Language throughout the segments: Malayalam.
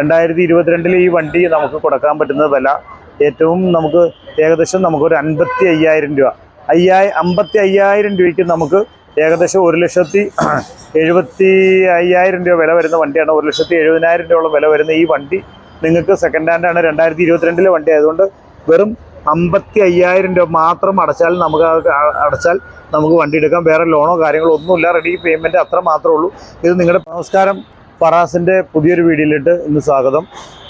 രണ്ടായിരത്തി ഇരുപത്തിരണ്ടിൽ ഈ വണ്ടി നമുക്ക് കൊടുക്കാൻ പറ്റുന്ന വില ഏറ്റവും നമുക്ക് ഏകദേശം നമുക്കൊരു അൻപത്തി അയ്യായിരം രൂപ. അയ്യായി അമ്പത്തി അയ്യായിരം രൂപയ്ക്ക് നമുക്ക് ഏകദേശം ഒരു ലക്ഷത്തി എഴുപത്തി അയ്യായിരം രൂപ വില വരുന്ന വണ്ടിയാണ്. ഒരു ലക്ഷത്തി എഴുപതിനായിരം രൂപയോളം വില വരുന്ന ഈ വണ്ടി നിങ്ങൾക്ക് സെക്കൻഡ് ഹാൻഡാണ് രണ്ടായിരത്തി ഇരുപത്തിരണ്ടിലെ വണ്ടി ആയതുകൊണ്ട് വെറും അമ്പത്തി അയ്യായിരം രൂപ മാത്രം അടച്ചാൽ നമുക്ക് അടച്ചാൽ നമുക്ക് വണ്ടി എടുക്കാം. വേറെ ലോണോ കാര്യങ്ങളോ ഒന്നുമില്ല. റെഡി പേയ്മെന്റ് അത്ര മാത്രമേ ഉള്ളൂ. ഇത് നിങ്ങളുടെ നമസ്കാരം. ഫറാസിന്റെ പുതിയൊരു വീഡിയോയിലിട്ട് ഇന്ന് സ്വാഗതം.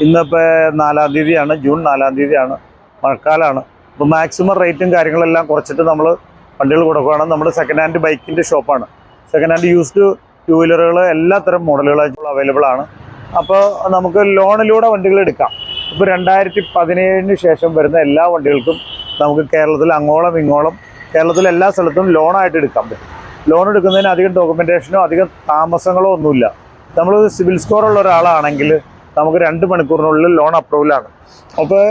ഇന്നിപ്പോൾ നാലാം തീയതിയാണ് ജൂൺ നാലാം തീയതിയാണ് മഴക്കാലമാണ് അപ്പോൾ മാക്സിമം റേറ്റും കാര്യങ്ങളെല്ലാം കുറച്ചിട്ട് നമ്മൾ വണ്ടികൾ കൊടുക്കുകയാണ്. നമ്മുടെ സെക്കൻഡ് ഹാൻഡ് ബൈക്കിന്റെ ഷോപ്പാണ് സെക്കൻഡ് ഹാൻഡ് യൂസ്ഡ് ടു വീലറുകൾ എല്ലാത്തരം മോഡലുകളും അവൈലബിൾ ആണ്. അപ്പോൾ നമുക്ക് ലോണിലൂടെ വണ്ടികൾ എടുക്കാം. ഇപ്പോൾ രണ്ടായിരത്തി പതിനേഴിന് ശേഷം വരുന്ന എല്ലാ വണ്ടികൾക്കും നമുക്ക് കേരളത്തിൽ അങ്ങോളം ഇങ്ങോളം കേരളത്തിലെ എല്ലാ സ്ഥലത്തും ലോണായിട്ട് എടുക്കാൻ പറ്റും. ലോൺ എടുക്കുന്നതിന് അധികം ഡോക്യുമെന്റേഷനോ അധികം താമസങ്ങളോ ഒന്നുമില്ല. നമ്മൾ സിവിൽ സ്കോർ ഉള്ള ഒരാളാണെങ്കിൽ നമുക്ക് രണ്ട് മണിക്കൂറിനുള്ളിൽ ലോൺ അപ്രൂവലാണ് അപ്പോൾ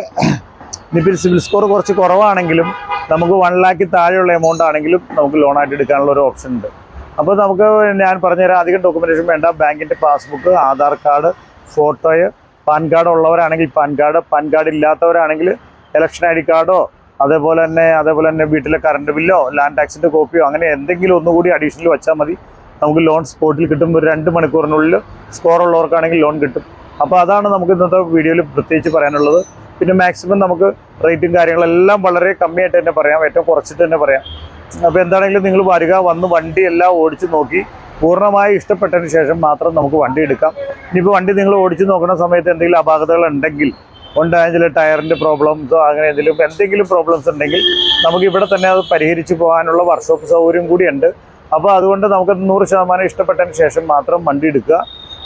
ഇനിയിപ്പോൾ സിവിൽ സ്കോർ കുറച്ച് കുറവാണെങ്കിലും നമുക്ക് വൺ ലാക്ക് താഴെയുള്ള എമൗണ്ട് ആണെങ്കിലും നമുക്ക് ലോണായിട്ട് എടുക്കാനുള്ള ഒരു ഓപ്ഷൻ ഉണ്ട്. അപ്പോൾ നമുക്ക് ഞാൻ പറഞ്ഞുതരാം അധികം ഡോക്യുമെന്റേഷൻ വേണ്ട. ബാങ്കിന്റെ പാസ്ബുക്ക് ആധാർ കാർഡ് ഫോട്ടോയ് പാൻ കാർഡ് ഉള്ളവരാണെങ്കിൽ പാൻ കാർഡ് പാൻ കാർഡ് ഇല്ലാത്തവരാണെങ്കിൽ ഇലക്ഷൻ ഐ ഡി കാർഡോ അതേപോലെ തന്നെ അതേപോലെ തന്നെ വീട്ടിലെ കറണ്ട് ബില്ലോ ലാൻഡ് ടാക്സിന്റെ കോപ്പിയോ അങ്ങനെ എന്തെങ്കിലും ഒന്നുകൂടി അഡീഷണൽ വെച്ചാൽ മതി. നമുക്ക് ലോൺ സ്പോട്ടിൽ കിട്ടും. ഒരു രണ്ട് മണിക്കൂറിനുള്ളിൽ സ്കോർ ഉള്ളവർക്കാണെങ്കിൽ ലോൺ കിട്ടും. അപ്പോൾ അതാണ് നമുക്ക് ഇന്നത്തെ വീഡിയോയിൽ പ്രത്യേകിച്ച് പറയാനുള്ളത്. പിന്നെ മാക്സിമം നമുക്ക് റേറ്റും കാര്യങ്ങളെല്ലാം വളരെ കമ്മിയായിട്ട് തന്നെ പറയാം. ഏറ്റവും കുറച്ചിട്ട് തന്നെ പറയാം. അപ്പോൾ എന്താണെങ്കിലും നിങ്ങൾ വരിക വന്ന് വണ്ടി എല്ലാം ഓടിച്ച് നോക്കി. പൂർണമായി ഇഷ്ടപ്പെട്ടതിന് ശേഷം മാത്രം നമുക്ക് വണ്ടി എടുക്കാം. ഇനിയിപ്പോൾ വണ്ടി നിങ്ങൾ ഓടിച്ച് നോക്കുന്ന സമയത്ത് എന്തെങ്കിലും അപാകതകൾ ഉണ്ടെങ്കിൽ ഉണ്ടായെങ്കിൽ ടയറിന്റെ പ്രോബ്ലംസോ അങ്ങനെ എന്തെങ്കിലും എന്തെങ്കിലും പ്രോബ്ലംസ് ഉണ്ടെങ്കിൽ നമുക്ക് ഇവിടെ തന്നെ അത് പരിഹരിച്ച് പോകാനുള്ള വർക്ക്ഷോപ്പ് സൗകര്യം കൂടിയുണ്ട്. അപ്പോൾ അതുകൊണ്ട് നമുക്ക് നൂറ് ശതമാനം ഇഷ്ടപ്പെട്ടതിന് ശേഷം മാത്രം വണ്ടി എടുക്കുക.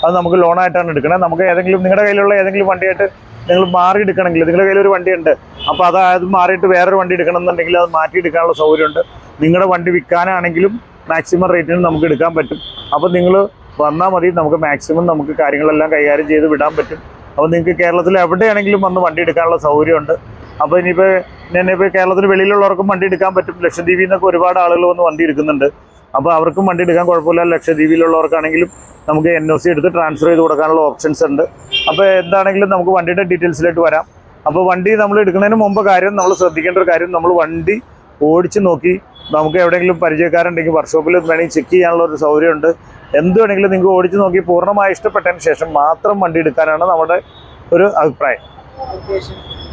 അത് നമുക്ക് ലോണായിട്ടാണ് എടുക്കണത് നമുക്ക് ഏതെങ്കിലും നിങ്ങളുടെ കയ്യിലുള്ള ഏതെങ്കിലും വണ്ടിയായിട്ട് നിങ്ങൾ മാറി എടുക്കണമെങ്കിൽ നിങ്ങളുടെ കയ്യിൽ ഒരു വണ്ടിയുണ്ട്. അപ്പോൾ അത് അത് മാറിയിട്ട് വേറൊരു വണ്ടി എടുക്കണം എന്നുണ്ടെങ്കിൽ അത് മാറ്റി എടുക്കാനുള്ള സൗകര്യമുണ്ട്. നിങ്ങളുടെ വണ്ടി വിൽക്കാനാണെങ്കിലും മാക്സിമം റേറ്റിന് നമുക്ക് എടുക്കാൻ പറ്റും. അപ്പോൾ നിങ്ങൾ വന്നാൽ മതി. നമുക്ക് മാക്സിമം നമുക്ക് കാര്യങ്ങളെല്ലാം കൈകാര്യം ചെയ്ത് വിടാൻ പറ്റും. അപ്പോൾ നിങ്ങൾക്ക് കേരളത്തിൽ എവിടെയാണെങ്കിലും വന്ന് വണ്ടി എടുക്കാനുള്ള സൗകര്യമുണ്ട്. അപ്പോൾ ഇനിയിപ്പോൾ ഇനിയിപ്പോൾ കേരളത്തിന് വെളിയിലുള്ളവർക്കും വണ്ടി എടുക്കാൻ പറ്റും. ലക്ഷദ്വീപിൽ നിന്നൊക്കെ ഒരുപാട് ആളുകൾ വന്ന് വണ്ടി എടുക്കുന്നുണ്ട്. അപ്പോൾ അവർക്കും വണ്ടി എടുക്കാൻ കുഴപ്പമില്ല. ലക്ഷദ്വീപിലുള്ളവർക്കാണെങ്കിലും നമുക്ക് എൻ ഒ സി എടുത്ത് ട്രാൻസ്ഫർ ചെയ്ത് കൊടുക്കാനുള്ള ഓപ്ഷൻസ് ഉണ്ട്. അപ്പോൾ എന്താണെങ്കിലും നമുക്ക് വണ്ടിയുടെ ഡീറ്റെയിൽസിലേക്ക് വരാം. അപ്പോൾ വണ്ടി നമ്മൾ എടുക്കുന്നതിന് മുമ്പ് കാര്യം നമ്മൾ ശ്രദ്ധിക്കേണ്ട ഒരു കാര്യം നമ്മൾ വണ്ടി ഓടിച്ച് നോക്കി നമുക്ക് എവിടെയെങ്കിലും പരിചയക്കാരുണ്ടെങ്കിൽ വർക്ക്ഷോപ്പിൽ വേണമെങ്കിൽ ചെക്ക് ചെയ്യാനുള്ള ഒരു സൗകര്യമുണ്ട്. എന്ത് വേണമെങ്കിലും നിങ്ങൾക്ക് ഓടിച്ച് നോക്കി പൂർണമായി ഇഷ്ടപ്പെട്ടതിന് ശേഷം മാത്രം വണ്ടി എടുക്കാനാണ് നമ്മുടെ ഒരു അഭിപ്രായം.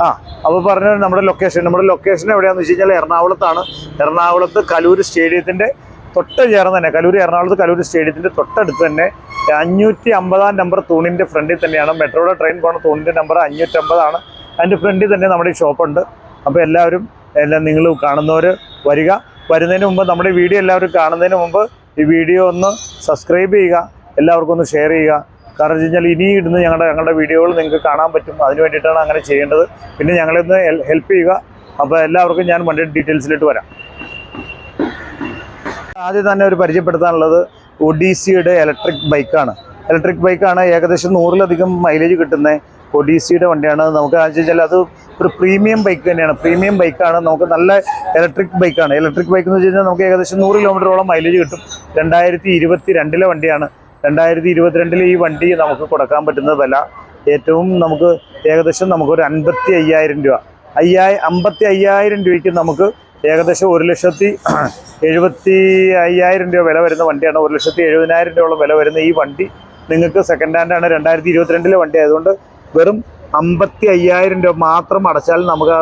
ആ അപ്പോൾ പറഞ്ഞ നമ്മുടെ ലൊക്കേഷൻ നമ്മുടെ ലൊക്കേഷൻ എവിടെയാണെന്ന് വെച്ച് കഴിഞ്ഞാൽ എറണാകുളത്താണ്. എറണാകുളത്ത് കലൂർ സ്റ്റേഡിയത്തിന്റെ തൊട്ട് ചേർന്ന് തന്നെ കലൂർ എറണാകുളത്ത് കലൂർ സ്റ്റേഡിയത്തിന്റെ തൊട്ടടുത്ത് തന്നെ അഞ്ഞൂറ്റി അമ്പതാം നമ്പർ തൂണിന്റെ ഫ്രണ്ടിൽ തന്നെയാണ്. മെട്രോയുടെ ട്രെയിൻ പോകുന്ന തൂണിന്റെ നമ്പർ അഞ്ഞൂറ്റമ്പതാണ്. അതിന്റെ ഫ്രണ്ടിൽ തന്നെ നമ്മുടെ ഈ ഷോപ്പുണ്ട് അപ്പോൾ എല്ലാവരും എല്ലാം നിങ്ങൾ കാണുന്നവർ വരിക. വരുന്നതിന് മുമ്പ് നമ്മുടെ വീഡിയോ എല്ലാവരും കാണുന്നതിന് മുമ്പ് ഈ വീഡിയോ ഒന്ന് സബ്സ്ക്രൈബ് ചെയ്യുക. എല്ലാവർക്കും ഒന്ന് ഷെയർ ചെയ്യുക. കാരണം വെച്ച് കഴിഞ്ഞാൽ ഇനി ഇടുന്ന ഞങ്ങളുടെ ഞങ്ങളുടെ വീഡിയോകൾ നിങ്ങൾക്ക് കാണാൻ പറ്റും. അതിന് വേണ്ടിയിട്ടാണ് അങ്ങനെ ചെയ്യേണ്ടത്. പിന്നെ ഞങ്ങളിന്ന് ഹെൽപ്പ് ചെയ്യുക. അപ്പോൾ എല്ലാവർക്കും ഞാൻ വണ്ടിയുടെ ഡീറ്റെയിൽസിലോട്ട് വരാം. ആദ്യം തന്നെ ഒരു പരിചയപ്പെടുത്താനുള്ളത് ഒഡീസിയുടെ ഇലക്ട്രിക് ബൈക്കാണ് ഇലക്ട്രിക് ബൈക്കാണ് ഏകദേശം നൂറിലധികം മൈലേജ് കിട്ടുന്ന ഒഡീസിയുടെ വണ്ടിയാണ്. നമുക്ക് വെച്ചാൽ അത് ഒരു പ്രീമിയം ബൈക്ക് തന്നെയാണ്. പ്രീമിയം ബൈക്കാണ് നമുക്ക് നല്ല ഇലക്ട്രിക് ബൈക്കാണ് ഇലക്ട്രിക് ബൈക്ക് എന്ന് വെച്ച് കഴിഞ്ഞാൽ നമുക്ക് ഏകദേശം നൂറ് കിലോമീറ്ററോളം മൈലേജ് കിട്ടും. രണ്ടായിരത്തി ഇരുപത്തി രണ്ടിലെ വണ്ടിയാണ്. രണ്ടായിരത്തി ഇരുപത്തിരണ്ടിൽ ഈ വണ്ടി നമുക്ക് കൊടുക്കാൻ പറ്റുന്ന വില ഏറ്റവും നമുക്ക് ഏകദേശം നമുക്കൊരു അൻപത്തി അയ്യായിരം രൂപ. അയ്യായി അമ്പത്തി അയ്യായിരം രൂപയ്ക്ക് നമുക്ക് ഏകദേശം ഒരു ലക്ഷത്തി എഴുപത്തി അയ്യായിരം രൂപ വില വരുന്ന വണ്ടിയാണ്. ഒരു ലക്ഷത്തി എഴുപതിനായിരം രൂപയോളം വില വരുന്ന ഈ വണ്ടി നിങ്ങൾക്ക് സെക്കൻഡ് ഹാൻഡ് ആണ്. രണ്ടായിരത്തി ഇരുപത്തിരണ്ടിലെ വണ്ടി ആയതുകൊണ്ട് വെറും അമ്പത്തി അയ്യായിരം രൂപ മാത്രം അടച്ചാൽ നമുക്ക്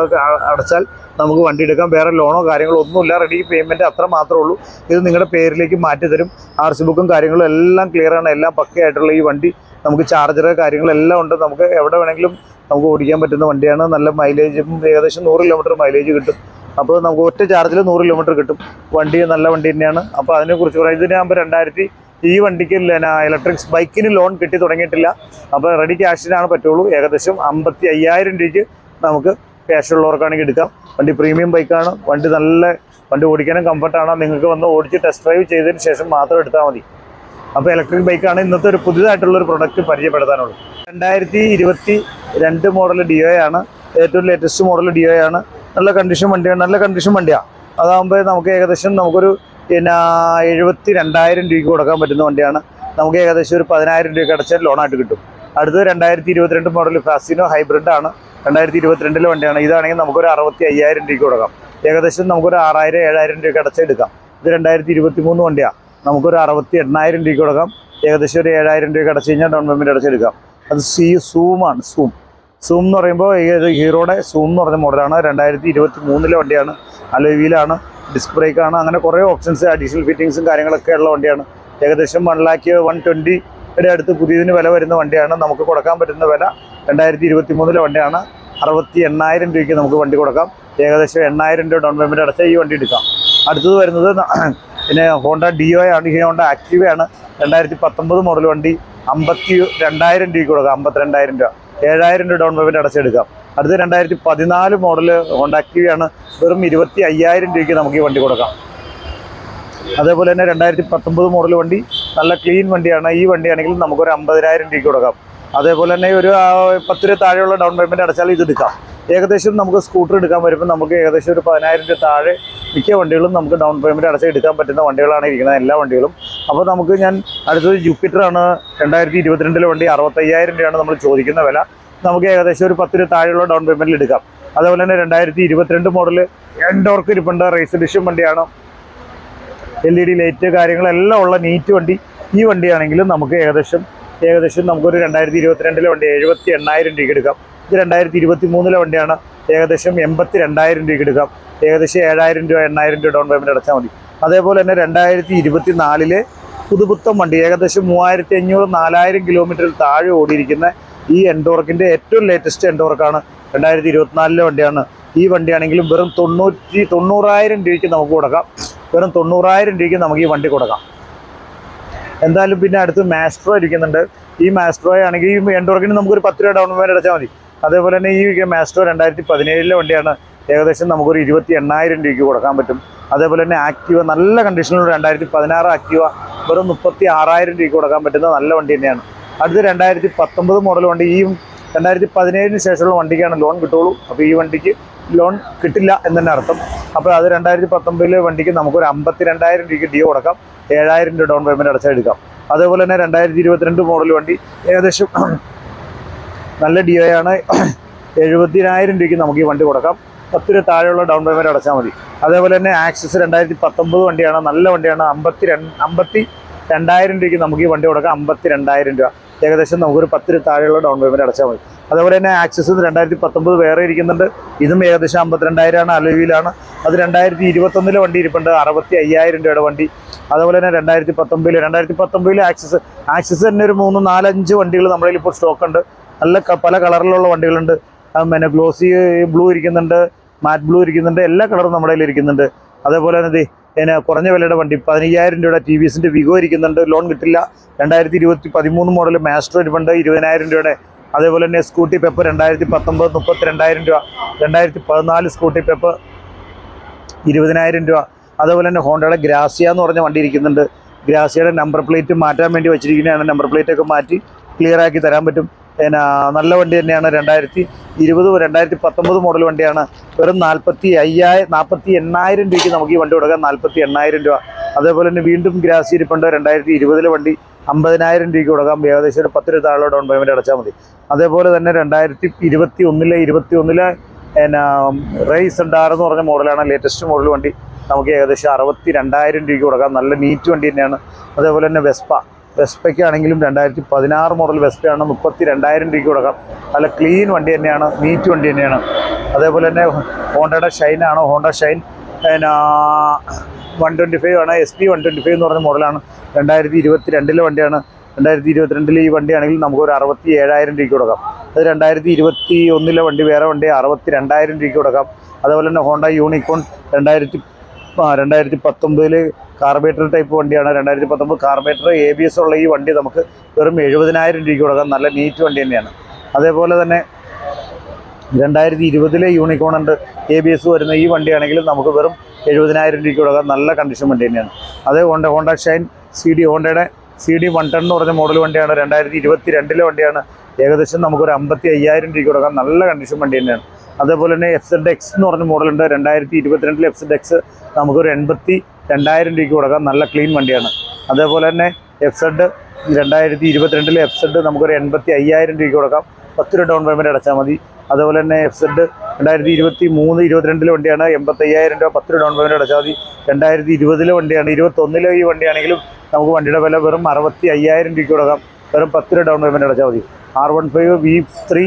അടച്ചാൽ നമുക്ക് വണ്ടി എടുക്കാം. വേറെ ലോണോ കാര്യങ്ങളോ ഒന്നുമില്ല. റെഡി പേയ്മെന്റ് അത്ര മാത്രമേ ഉള്ളൂ. ഇത് നിങ്ങളുടെ പേരിലേക്ക് മാറ്റി തരും. ആർ സി ബുക്കും കാര്യങ്ങളും എല്ലാം ക്ലിയർ ആണ്. എല്ലാം പക്കയായിട്ടുള്ള ഈ വണ്ടി നമുക്ക് ചാർജർ കാര്യങ്ങളെല്ലാം ഉണ്ട്. നമുക്ക് എവിടെ വേണമെങ്കിലും നമുക്ക് ഓടിക്കാൻ പറ്റുന്ന വണ്ടിയാണ്. നല്ല മൈലേജും ഏകദേശം നൂറ് കിലോമീറ്റർ മൈലേജ് കിട്ടും. അപ്പോൾ നമുക്ക് ഒറ്റ ചാർജിൽ നൂറ് കിലോമീറ്റർ കിട്ടും. വണ്ടി നല്ല വണ്ടി തന്നെയാണ്. അപ്പോൾ അതിനെക്കുറിച്ച് പറയാം. ഇതിനാകുമ്പോൾ രണ്ടായിരത്തി ഈ വണ്ടിക്ക് ഇലക്ട്രിക്സ് ബൈക്കിന് ലോൺ കിട്ടി തുടങ്ങിയിട്ടില്ല. അപ്പോൾ റെഡി ക്യാഷിനാണ് പറ്റുള്ളൂ. ഏകദേശം അമ്പത്തി അയ്യായിരം രൂപയ്ക്ക് നമുക്ക് ക്യാഷ് ഉള്ളവർക്കാണെങ്കിൽ എടുക്കാം. വണ്ടി പ്രീമിയം ബൈക്കാണ് വണ്ടി നല്ല വണ്ടി ഓടിക്കാനും കംഫർട്ടാണ് നിങ്ങൾക്ക് വന്ന് ഓടിച്ച് ടെസ്റ്റ് ഡ്രൈവ് ചെയ്തതിന് ശേഷം മാത്രം എടുത്താൽ മതി. അപ്പോൾ ഇലക്ട്രിക് ബൈക്കാണ് ഇന്നത്തെ ഒരു പുതിയതായിട്ടുള്ള ഒരു പ്രൊഡക്റ്റ് പരിചയപ്പെടുത്താനുള്ളൂ രണ്ടായിരത്തി ഇരുപത്തി രണ്ട് മോഡൽ ഡിഒ ആണ്. ഏറ്റവും ലേറ്റസ്റ്റ് മോഡൽ ഡിഒ ആണ്. നല്ല കണ്ടീഷൻ വണ്ടിയാണ് നല്ല കണ്ടീഷൻ വണ്ടിയാണ് അതാകുമ്പോൾ നമുക്ക് ഏകദേശം നമുക്കൊരു പിന്നെ എഴുപത്തി രണ്ടായിരം രൂപയ്ക്ക് കൊടുക്കാൻ പറ്റുന്ന വണ്ടിയാണ്. നമുക്ക് ഏകദേശം ഒരു പതിനായിരം രൂപയ്ക്ക് അടച്ചാൽ ലോണായിട്ട് കിട്ടും. അടുത്തത് രണ്ടായിരത്തി ഇരുപത്തിരണ്ട് മോഡൽ ഫാസിനോ ഹൈബ്രിഡ് ആണ്. രണ്ടായിരത്തി ഇരുപത്തിരണ്ടിലെ വണ്ടിയാണ്. ഇതാണെങ്കിൽ നമുക്കൊരു അറുപത്തി അയ്യായിരം രൂപയ്ക്ക് കൊടുക്കാം. ഏകദേശം നമുക്കൊരു ആറായിരം ഏഴായിരം രൂപയ്ക്ക് അടച്ചെടുക്കാം ഇത് രണ്ടായിരത്തി ഇരുപത്തി മൂന്ന് വണ്ടിയാണ് നമുക്കൊരു അറുപത്തി എണ്ണായിരം രൂപയ്ക്ക് കൊടുക്കാം. ഏകദേശം ഒരു ഏഴായിരം രൂപയ്ക്ക് അടച്ചു കഴിഞ്ഞാൽ ഡൗൺ പേയ്മെന്റ് അടച്ചെടുക്കാം അത് സി സൂമാണ് സൂം. സൂം എന്ന് പറയുമ്പോൾ ഇത് ഹീറോയുടെ സൂം എന്ന് പറഞ്ഞ മോഡലാണ്. രണ്ടായിരത്തി ഇരുപത്തി മൂന്നിലെ വണ്ടിയാണ് അലോവിയിലാണ് ഡിസ്ക് ബ്രേക്കാണ് അങ്ങനെ കുറേ ഓപ്ഷൻസ് അഡീഷണൽ ഫിറ്റിങ്സും കാര്യങ്ങളൊക്കെ ഉള്ള വണ്ടിയാണ്. ഏകദേശം വൺ ലാക്ക് വൺ ട്വന്റിയുടെ അടുത്ത് പുതിയതിന് വില വരുന്ന വണ്ടിയാണ്. നമുക്ക് കൊടുക്കാൻ പറ്റുന്ന വില രണ്ടായിരത്തി ഇരുപത്തി മൂന്നിലെ വണ്ടിയാണ്. അറുപത്തി എണ്ണായിരം രൂപയ്ക്ക് നമുക്ക് വണ്ടി കൊടുക്കാം. ഏകദേശം എണ്ണായിരം രൂപ ഡൗൺ പേയ്മെന്റ് അടച്ചാൽ ഈ വണ്ടി എടുക്കാം. അടുത്തത് വരുന്നത് പിന്നെ ഹോണ്ട ഡിഒ ആണ്. ഹോണ്ട ആക്റ്റീവയാണ് രണ്ടായിരത്തി പത്തൊമ്പത് മോഡൽ വണ്ടി. അമ്പത്തി രണ്ടായിരം രൂപയ്ക്ക് കൊടുക്കാം. അമ്പത്തിരണ്ടായിരം രൂപ. ഏഴായിരം രൂപ ഡൗൺ പേയ്മെന്റ് അടച്ചെടുക്കാം അടുത്ത രണ്ടായിരത്തി പതിനാല് മോഡൽ ഹോണ്ട ആക്റ്റീവയാണ് വെറും ഇരുപത്തി അയ്യായിരം രൂപയ്ക്ക് നമുക്ക് ഈ വണ്ടി കൊടുക്കാം. അതേപോലെ തന്നെ രണ്ടായിരത്തി പത്തൊമ്പത് മോഡൽ വണ്ടി നല്ല ക്ലീൻ വണ്ടിയാണ്. ഈ വണ്ടിയാണെങ്കിൽ നമുക്കൊരു അമ്പതിനായിരം രൂപയ്ക്ക് കൊടുക്കാം. അതേപോലെ തന്നെ ഒരു പത്ത് രൂപ താഴെയുള്ള ഡൗൺ പേയ്മെന്റ് അടച്ചാൽ ഇത് എടുക്കാം. ഏകദേശം നമുക്ക് സ്കൂട്ടർ എടുക്കാൻ വരുമ്പോൾ നമുക്ക് ഏകദേശം ഒരു പതിനായിരം രൂപ താഴെ മിക്ക വണ്ടികളും നമുക്ക് ഡൗൺ പേയ്മെന്റ് അടച്ച് എടുക്കാൻ പറ്റുന്ന വണ്ടികളാണ് ഇരിക്കുന്നത് എല്ലാ വണ്ടികളും. അപ്പോൾ നമുക്ക് ഞാൻ അടുത്തത് ജൂപ്പിറ്റർ ആണ്. രണ്ടായിരത്തി ഇരുപത്തിരണ്ടിലെ വണ്ടി അറുപത്തയ്യായിരം രൂപയാണ് നമ്മൾ ചോദിക്കുന്ന വില. നമുക്ക് ഏകദേശം ഒരു പത്ത് രൂപ താഴെയുള്ള ഡൗൺ പേയ്മെന്റിൽ എടുക്കാം. അതുപോലെ തന്നെ രണ്ടായിരത്തി ഇരുപത്തിരണ്ട് മോഡൽ എൻഡോർക്ക് ഇരിപ്പുണ്ട്. റേസ് ഡിഷൻ വണ്ടിയാണ്. എൽ ഇ ഡി ലൈറ്റ് കാര്യങ്ങളെല്ലാം ഉള്ള നീറ്റ് വണ്ടി. ഈ വണ്ടിയാണെങ്കിലും നമുക്ക് ഏകദേശം ഏകദേശം നമുക്കൊരു രണ്ടായിരത്തി ഇരുപത്തിരണ്ടിലെ വണ്ടി എഴുപത്തി എണ്ണായിരം രൂപയ്ക്ക് എടുക്കാം. ഇത് രണ്ടായിരത്തി ഇരുപത്തി മൂന്നിലെ വണ്ടിയാണ് ഏകദേശം എൺപത്തി രണ്ടായിരം രൂപയ്ക്ക് എടുക്കാം. ഏകദേശം ഏഴായിരം രൂപ എണ്ണായിരം രൂപ ഡൗൺ പേയ്മെന്റ് അടച്ചാൽ മതി. അതേപോലെ തന്നെ രണ്ടായിരത്തി ഇരുപത്തി നാലിലെ പുതുപുത്തം വണ്ടി ഏകദേശം മൂവായിരത്തി അഞ്ഞൂറ് നാലായിരം കിലോമീറ്ററിൽ താഴെ ഓടിയിരിക്കുന്ന ഈ എൻഡോർക്കിന്റെ ഏറ്റവും ലേറ്റസ്റ്റ് എൻഡോർക്കാണ് രണ്ടായിരത്തി ഇരുപത്തിനാലിലെ വണ്ടിയാണ്. ഈ വണ്ടിയാണെങ്കിലും വെറും തൊണ്ണൂറ്റി തൊണ്ണൂറായിരം രൂപയ്ക്ക് നമുക്ക് കൊടുക്കാം. വെറും തൊണ്ണൂറായിരം രൂപയ്ക്ക് നമുക്ക് ഈ വണ്ടി കൊടുക്കാം. എന്തായാലും പിന്നെ അടുത്ത് മാസ്ട്രോ ഇരിക്കുന്നുണ്ട്. ഈ മാസ്ട്രോ ആണെങ്കിൽ ഈ എൻഡോർക്കിന് നമുക്കൊരു പത്ത് രൂപ ഡൗൺ പേയ്മെന്റ് അടച്ചാൽ മതി. അതേപോലെ തന്നെ ഈ മാസ്റ്റോ രണ്ടായിരത്തി പതിനേഴിലെ വണ്ടിയാണ് ഏകദേശം നമുക്കൊരു ഇരുപത്തി എണ്ണായിരം രൂപയ്ക്ക് കൊടുക്കാൻ പറ്റും. അതേപോലെ തന്നെ ആക്റ്റീവ നല്ല കണ്ടീഷനിലുള്ള രണ്ടായിരത്തി പതിനാറ് ആക്റ്റീവ വെറും മുപ്പത്തി ആറായിരം രൂപയ്ക്ക് കൊടുക്കാൻ പറ്റുന്ന നല്ല വണ്ടി തന്നെയാണ്. അടുത്ത് രണ്ടായിരത്തി പത്തൊമ്പത് മോഡൽ വണ്ടി ഈ രണ്ടായിരത്തി പതിനേഴിന് ശേഷമുള്ള വണ്ടിക്കാണ് ലോൺ കിട്ടുള്ളൂ അപ്പോൾ ഈ വണ്ടിക്ക് ലോൺ കിട്ടില്ല എന്ന് തന്നെ അർത്ഥം. അപ്പോൾ അത് രണ്ടായിരത്തി പത്തൊമ്പതിലെ വണ്ടിക്ക് നമുക്കൊരു അമ്പത്തി രണ്ടായിരം രൂപയ്ക്ക് ഡി കൊടുക്കാം. ഏഴായിരം രൂപ ഡൗൺ പേയ്മെന്റ് അടച്ചെടുക്കാം അതേപോലെ തന്നെ രണ്ടായിരത്തി ഇരുപത്തിരണ്ട് മോഡൽ വണ്ടി ഏകദേശം നല്ല ഡി ആണ്. എഴുപത്തിനായിരം രൂപയ്ക്ക് നമുക്ക് ഈ വണ്ടി കൊടുക്കാം. പത്ത് രൂപ താഴെയുള്ള ഡൗൺ പേയ്മെന്റ് അടച്ചാൽ മതി. അതേപോലെ തന്നെ ആക്സസ് രണ്ടായിരത്തി പത്തൊമ്പത് വണ്ടിയാണ്. നല്ല വണ്ടിയാണ്. അമ്പത്തി രണ്ട് അമ്പത്തി രണ്ടായിരം രൂപയ്ക്ക് നമുക്ക് ഈ വണ്ടി കൊടുക്കാം. അമ്പത്തി രണ്ടായിരം രൂപ. ഏകദേശം നമുക്കൊരു പത്ത് രൂപ താഴെയുള്ള ഡൗൺ പേയ്മെന്റ് അടച്ചാൽ മതി. അതേപോലെ തന്നെ ആക്സസ് രണ്ടായിരത്തി പത്തൊമ്പത് വേറെ ഇരിക്കുന്നുണ്ട്. ഇതും ഏകദേശം അമ്പത്തിരണ്ടായിരമാണ്. അലോവിയിലാണ്. അത് രണ്ടായിരത്തി ഇരുപത്തൊന്നിലെ വണ്ടി ഇരിപ്പുണ്ട്. അറുപത്തി അയ്യായിരം രൂപയുടെ വണ്ടി. അതുപോലെ തന്നെ രണ്ടായിരത്തി പത്തൊമ്പതിൽ രണ്ടായിരത്തി പത്തൊമ്പതിൽ ആക്സസ് ആക്സസ് തന്നെ ഒരു മൂന്ന് നാലഞ്ച് വണ്ടികൾ നമ്മുടെ കയ്യിൽ ഇപ്പോൾ സ്റ്റോക്ക് ഉണ്ട്. നല്ല പല കളറിലുള്ള വണ്ടികളുണ്ട്. പിന്നെ ഗ്ലോസി ബ്ലൂ ഇരിക്കുന്നുണ്ട് മാറ്റ് ബ്ലൂ ഇരിക്കുന്നുണ്ട് എല്ലാ കളറും നമ്മുടെ കയ്യിൽ ഇരിക്കുന്നുണ്ട്. അതേപോലെ തന്നെ പിന്നെ കുറഞ്ഞ വിലയുടെ വണ്ടി പതിനയ്യായിരം രൂപയുടെ ടി വി എസിന്റെ വിഗോ ഇരിക്കുന്നുണ്ട് ലോൺ കിട്ടില്ല. രണ്ടായിരത്തി ഇരുപത്തി പതിമൂന്ന് മോഡൽ മാസ്റ്റർ ഇരിപ്പുണ്ട് ഇരുപതിനായിരം രൂപയുടെ. അതേപോലെ തന്നെ സ്കൂട്ടി പെപ്പ് രണ്ടായിരത്തി പത്തൊമ്പത് മുപ്പത്തി രണ്ടായിരം രൂപ രണ്ടായിരത്തി പതിനാല് സ്കൂട്ടി പെപ്പ് ഇരുപതിനായിരം രൂപ. അതേപോലെ തന്നെ ഹോണ്ടയുടെ ഗ്രാസിയ എന്ന് പറഞ്ഞ വണ്ടി ഇരിക്കുന്നുണ്ട്. ഗ്രാസിയയുടെ നമ്പർ പ്ലേറ്റ് മാറ്റാൻ വേണ്ടി വെച്ചിരിക്കുന്നതാണ് നമ്പർ പ്ലേറ്റൊക്കെ മാറ്റി ക്ലിയർ ആക്കി തരാൻ പറ്റും. പിന്നെ നല്ല വണ്ടി തന്നെയാണ് രണ്ടായിരത്തി ഇരുപത് രണ്ടായിരത്തി പത്തൊമ്പത് മോഡൽ വണ്ടിയാണ്. വെറും നാൽപ്പത്തി അയ്യായിരം നാൽപ്പത്തി എണ്ണായിരം രൂപയ്ക്ക് നമുക്ക് ഈ വണ്ടി കൊടുക്കാം. നാൽപ്പത്തി എണ്ണായിരം രൂപ. അതേപോലെ തന്നെ വീണ്ടും ഗ്രാസ് ഇരിപ്പുണ്ട്. രണ്ടായിരത്തി ഇരുപതിലെ വണ്ടി അമ്പതിനായിരം രൂപയ്ക്ക് കൊടുക്കാം. ഏകദേശം ഒരു പത്ത് രൂപ താഴെ ഡൗൺ പേയ്മെന്റ് അടച്ചാൽ മതി. അതേപോലെ തന്നെ രണ്ടായിരത്തി ഇരുപത്തി ഒന്നിലെ ഇരുപത്തി ഒന്നിലെ പിന്നെ റേസ് ഉണ്ടാർ എന്ന് പറഞ്ഞ മോഡലാണ് ലേറ്റസ്റ്റ് മോഡൽ വണ്ടി. നമുക്ക് ഏകദേശം അറുപത്തി രണ്ടായിരം രൂപയ്ക്ക് കൊടുക്കാം. നല്ല നീറ്റ് വണ്ടി തന്നെയാണ്. അതേപോലെ തന്നെ വെസ്പ വെസ്പയ്ക്കാണെങ്കിലും രണ്ടായിരത്തി പതിനാറ് മോഡൽ വെസ്പയാണ് മുപ്പത്തി രണ്ടായിരം രൂപയ്ക്ക് കൊടുക്കാം. നല്ല ക്ലീൻ വണ്ടി തന്നെയാണ് നീറ്റ് വണ്ടി തന്നെയാണ്. അതേപോലെ തന്നെ ഹോണ്ടയുടെ ഷൈനാണ് ഹോണ്ട ഷൈൻ പിന്നെ വൺ ട്വന്റി ഫൈവ് ആണ്. S P one twenty five എന്ന് പറഞ്ഞ മോഡലാണ് രണ്ടായിരത്തി ഇരുപത്തി രണ്ടിലെ വണ്ടിയാണ്. രണ്ടായിരത്തി ഇരുപത്തിരണ്ടിൽ ഈ വണ്ടിയാണെങ്കിൽ നമുക്ക് ഒരു അറുപത്തി ഏഴായിരം രൂപയ്ക്ക് കൊടുക്കാം. അത് രണ്ടായിരത്തി ഇരുപത്തി ഒന്നിലെ വണ്ടി വേറെ വണ്ടി അറുപത്തി രണ്ടായിരം രൂപയ്ക്ക് കൊടുക്കാം. അതേപോലെ തന്നെ ഹോണ്ട യൂണിക്കോൺ രണ്ടായിരത്തി രണ്ടായിരത്തി പത്തൊമ്പതിൽ കാർബേറ്റർ ടൈപ്പ് വണ്ടിയാണ്. രണ്ടായിരത്തി പത്തൊമ്പത് കാർബേറ്റർ എ ബി എസ് ഉള്ള ഈ വണ്ടി നമുക്ക് വെറും എഴുപതിനായിരം രൂപയ്ക്ക് കൊടുക്കാം. നല്ല നീറ്റ് വണ്ടി തന്നെയാണ്. അതേപോലെ തന്നെ രണ്ടായിരത്തി ഇരുപതിലെ യൂണിക്കോണുണ്ട് എ ബി എസ് വരുന്ന ഈ വണ്ടിയാണെങ്കിലും നമുക്ക് വെറും എഴുപതിനായിരം രൂപയ്ക്ക് കൊടുക്കാം. നല്ല കണ്ടീഷൻ വണ്ടി തന്നെയാണ്. അതേ Honda Honda Shine C D ഹോണ്ടയുടെ സി ഡി വൺ ടെൻ എന്ന് പറഞ്ഞ മോഡൽ വണ്ടിയാണ്. രണ്ടായിരത്തി ഇരുപത്തി രണ്ടിലെ വണ്ടിയാണ്. ഏകദേശം നമുക്കൊരു അമ്പത്തി അയ്യായിരം രൂപയ്ക്ക് കൊടുക്കാം. നല്ല കണ്ടീഷൻ വണ്ടി തന്നെയാണ്. അതേപോലെ തന്നെ എഫ് സെഡ് എക്സ് എന്ന് പറഞ്ഞ മോഡലുണ്ട് രണ്ടായിരത്തി ഇരുപത്തിരണ്ടിൽ എഫ് സെഡ് എക്സ് നമുക്കൊരു എൺപത്തി രണ്ടായിരം രൂപയ്ക്ക് കൊടുക്കാം. നല്ല ക്ലീൻ വണ്ടിയാണ്. അതേപോലെ തന്നെ എഫ് സെഡ് രണ്ടായിരത്തി ഇരുപത്തിരണ്ടിലെ എഫ് സെഡ് നമുക്കൊരു എൺപത്തി അയ്യായിരം രൂപയ്ക്ക് കൊടുക്കാം. പത്ത് രൂപ ഡൗൺ പേയ്മെന്റ് അടച്ചാൽ മതി. അതുപോലെ തന്നെ എഫ് സെഡ് രണ്ടായിരത്തി ഇരുപത്തി മൂന്ന് ഇരുപത്തിരണ്ടിലെ വണ്ടിയാണ്. എൺപത്തയ്യായിരം രൂപ പത്ത് രൂപ ഡൗൺ പേയ്മെന്റ് അടച്ചാൽ മതി. രണ്ടായിരത്തി ഇരുപതിലെ വണ്ടിയാണ്. ഇരുപത്തൊന്നിലെ ഈ വണ്ടിയാണെങ്കിലും നമുക്ക് വണ്ടിയുടെ വില വെറും അറുപത്തി അയ്യായിരം രൂപയ്ക്ക് കൊടുക്കാം. വെറും പത്ത് രൂപ ഡൗൺ പേയ്മെന്റ് അടച്ചാൽ മതി. R one five V three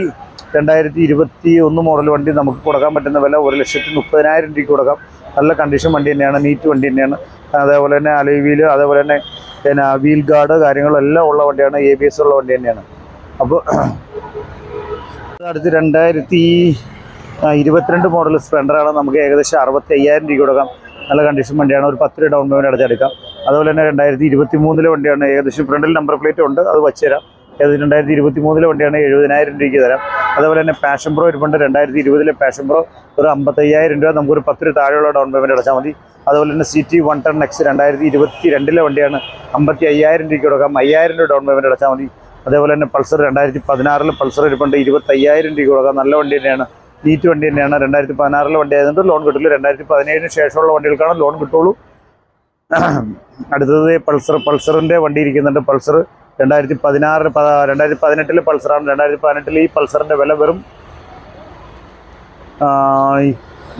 രണ്ടായിരത്തി ഇരുപത്തി ഒന്ന് മോഡൽ വണ്ടി നമുക്ക് കൊടുക്കാൻ പറ്റുന്ന വില ഒരു ലക്ഷത്തി മുപ്പതിനായിരം രൂപയ്ക്ക് കൊടുക്കാം. നല്ല കണ്ടീഷൻ വണ്ടി തന്നെയാണ് നീറ്റ് വണ്ടി തന്നെയാണ്. അതേപോലെ തന്നെ അലൈ വീൽ അതേപോലെ തന്നെ പിന്നെ വീൽ ഗാർഡ് കാര്യങ്ങളെല്ലാം ഉള്ള വണ്ടിയാണ് എ ബി എസ് ഉള്ള വണ്ടി തന്നെയാണ്. അപ്പോൾ അടുത്ത് രണ്ടായിരത്തി ഇരുപത്തിരണ്ട് മോഡൽ സ്പ്ലെൻഡറാണ് നമുക്ക് ഏകദേശം അറുപത്തി അയ്യായിരം രൂപ കൊടുക്കാം. നല്ല കണ്ടീഷൻ വണ്ടിയാണ്. ഒരു പത്ത് രൂപ ഡൗൺ പേയ്മെന്റ് അടച്ചെടുക്കാം അതുപോലെ തന്നെ രണ്ടായിരത്തി ഇരുപത്തി മൂന്നിലെ വണ്ടിയാണ്. ഏകദേശം ഫ്രണ്ടിൽ നമ്പർ പ്ലേറ്റ് ഉണ്ട്. അത് വച്ചുതരാം ഏകദേശം രണ്ടായിരത്തി ഇരുപത്തി മൂന്നിലെ വണ്ടിയാണ് എഴുപതിനായിരം രൂപയ്ക്ക് തരാം. അതുപോലെ തന്നെ പാഷൻ പ്രോ ഇരിപ്പുണ്ട് രണ്ടായിരത്തി ഇരുപതിലെ പാഷൻ പ്രോ ഒരു അമ്പത്തയ്യായിരം രൂപ നമുക്കൊരു പത്ത് രൂപ താഴെയുള്ള ഡൗൺ പേയ്മെന്റ് അടച്ചാൽ മതി. അതുപോലെ തന്നെ C T one ten X രണ്ടായിരത്തി ഇരുപത്തി രണ്ടിലെ വണ്ടിയാണ് അമ്പത്തി അയ്യായിരം രൂപയ്ക്ക് കൊടുക്കാം. അയ്യായിരം രൂപ ഡൗൺ പേയ്മെന്റ് അടച്ചാൽ മതി. അതേപോലെ തന്നെ പൾസർ രണ്ടായിരത്തി പതിനാറിൽ പൾസർ ഇരിപ്പുണ്ട് ഇരുപത്തയ്യായിരം രൂപ കൊടുക്കാം. നല്ല വണ്ടി തന്നെയാണ്. നീറ്റ് വണ്ടി തന്നെയാണ്. രണ്ടായിരത്തി പതിനാറിലെ വണ്ടി ആയതുകൊണ്ട് ലോൺ കിട്ടില്ല രണ്ടായിരത്തി പതിനേഴിന് ശേഷമുള്ള വണ്ടികൾക്കാണ് ലോൺ കിട്ടുള്ളൂ. അടുത്തത് പൾസർ പൾസറിന്റെ വണ്ടി ഇരിക്കുന്നുണ്ട്. പൾസർ രണ്ടായിരത്തി പതിനാറ് രണ്ടായിരത്തി പതിനെട്ടിൽ പൾസറാണ്. രണ്ടായിരത്തി പതിനെട്ടിൽ ഈ പൾസറിന്റെ വില വെറും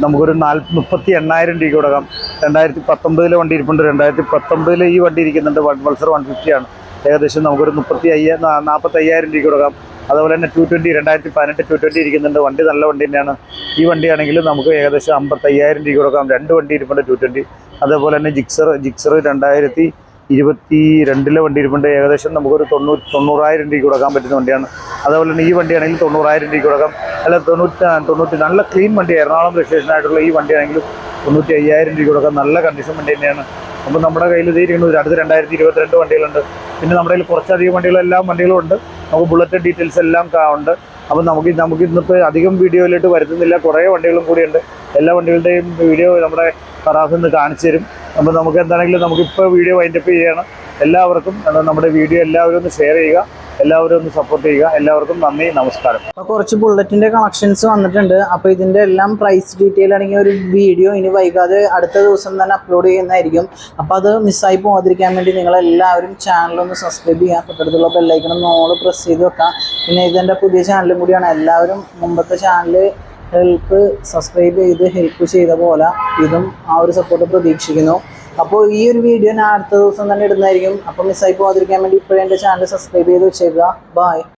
നമുക്കൊരു നാല് മുപ്പത്തി എണ്ണായിരം രൂപ കൊടുക്കാം. രണ്ടായിരത്തി പത്തൊമ്പതിലെ വണ്ടി ഇരിപ്പുണ്ട്. രണ്ടായിരത്തി പത്തൊമ്പതിലെ ഈ വണ്ടി ഇരിക്കുന്നുണ്ട്. വൺ പൾസർ വൺ ഫിഫ്റ്റിയാണ്. ഏകദേശം നമുക്കൊരു മുപ്പത്തി അയ്യ നാൽപ്പത്തി അയ്യായിരം രൂപ കൊടുക്കാം. അതുപോലെ തന്നെ ടു ട്വന്റി രണ്ടായിരത്തി പതിനെട്ട് ടു ട്വന്റി ഇരിക്കുന്നുണ്ട്. വണ്ടി നല്ല വണ്ടി തന്നെയാണ്. ഈ വണ്ടിയാണെങ്കിൽ നമുക്ക് ഏകദേശം അമ്പത്തയ്യായിരം രൂപ കൊടുക്കാം. രണ്ട് വണ്ടി ഇരിപ്പുണ്ട് ടു ട്വന്റി അതേപോലെ തന്നെ ജിക്സർ ജിക്സർ രണ്ടായിരത്തി ഇരുപത്തി രണ്ടിലെ വണ്ടി ഇരിപ്പുണ്ട്. ഏകദേശം നമുക്കൊരു തൊണ്ണൂറ് തൊണ്ണൂറായിരം രൂപയ്ക്ക് കൊടുക്കാൻ പറ്റുന്ന വണ്ടിയാണ്. അതേപോലെ തന്നെ ഈ വണ്ടിയാണെങ്കിൽ തൊണ്ണൂറായിരം രൂപയ്ക്ക് കൊടുക്കാം. അല്ല തൊണ്ണൂറ്റി തൊണ്ണൂറ്റി നല്ല ക്ലീൻ വണ്ടി എറണാകുളം രജിസ്ട്രേഷൻ ആയിട്ടുള്ള ഈ വണ്ടിയാണെങ്കിലും തൊണ്ണൂറ്റി അയ്യായിരം രൂപയ്ക്ക് കൊടുക്കാം. നല്ല കണ്ടീഷൻ വണ്ടി തന്നെയാണ്. അപ്പോൾ നമ്മുടെ കയ്യിൽ തീരുന്നത് ഒരു അടുത്ത രണ്ടായിരത്തി ഇരുപത്തിരണ്ട് വണ്ടികളുണ്ട്. പിന്നെ നമ്മുടെ കയ്യിൽ കുറച്ചധികം വണ്ടികളെല്ലാം വണ്ടികളും ഉണ്ട് നമുക്ക് ബുള്ളറ്റ് ഡീറ്റെയിൽസ് എല്ലാം ഉണ്ട്. അപ്പോൾ നമുക്ക് നമുക്ക് ഇന്നിപ്പോൾ അധികം വീഡിയോയിലോട്ട് വരുത്തുന്നില്ല. കുറേ വണ്ടികളും കൂടിയുണ്ട്. എല്ലാ വണ്ടികളുടെയും വീഡിയോ നമ്മുടെ ഫറാസ് ഇന്ന് കാണിച്ചു തരും. അപ്പം നമുക്ക് എന്താണെങ്കിലും നമുക്കിപ്പോൾ വീഡിയോ വൈൻഡപ്പ് ചെയ്യണം എല്ലാവർക്കും നമ്മുടെ വീഡിയോ എല്ലാവരും ഒന്ന് ഷെയർ ചെയ്യുക. എല്ലാവരും ഒന്ന് സപ്പോർട്ട് ചെയ്യുക. എല്ലാവർക്കും നന്ദി നമസ്കാരം. അപ്പൊ കുറച്ച് ബുള്ളറ്റിന്റെ കണക്ഷൻസ് വന്നിട്ടുണ്ട്. അപ്പൊ ഇതിന്റെ എല്ലാം പ്രൈസ് ഡീറ്റെയിൽ അടങ്ങിയ ഒരു വീഡിയോ ഇനി വൈകാതെ അടുത്ത ദിവസം തന്നെ അപ്ലോഡ് ചെയ്യുന്നതായിരിക്കും. അപ്പൊ അത് മിസ്സായി പോകാതിരിക്കാൻ വേണ്ടി നിങ്ങൾ എല്ലാവരും ചാനൽ ഒന്ന് സബ്സ്ക്രൈബ് ചെയ്യുക. തൊട്ടടുത്തുള്ള ബെല്ലൈക്കണം നോൾ പ്രസ് ചെയ്ത് വെക്കാം പിന്നെ ഇതെന്റെ പുതിയ ചാനലും കൂടിയാണ്. എല്ലാവരും മുമ്പത്തെ ചാനൽ ഹെൽപ്പ് സബ്സ്ക്രൈബ് ചെയ്ത് ഹെൽപ്പ് ചെയ്ത പോലെ ഇതും ആ ഒരു സപ്പോർട്ട് പ്രതീക്ഷിക്കുന്നു. അപ്പോൾ ഈ ഒരു വീഡിയോ ഞാൻ അടുത്ത ദിവസം തന്നെ ഇടുന്നതായിരിക്കും. അപ്പോൾ മിസ്സായി പോകാതിരിക്കാൻ വേണ്ടി ഇപ്പോഴേ എന്റെ ചാനൽ സബ്സ്ക്രൈബ് ചെയ്ത് വെച്ചേക്കുക. ബൈ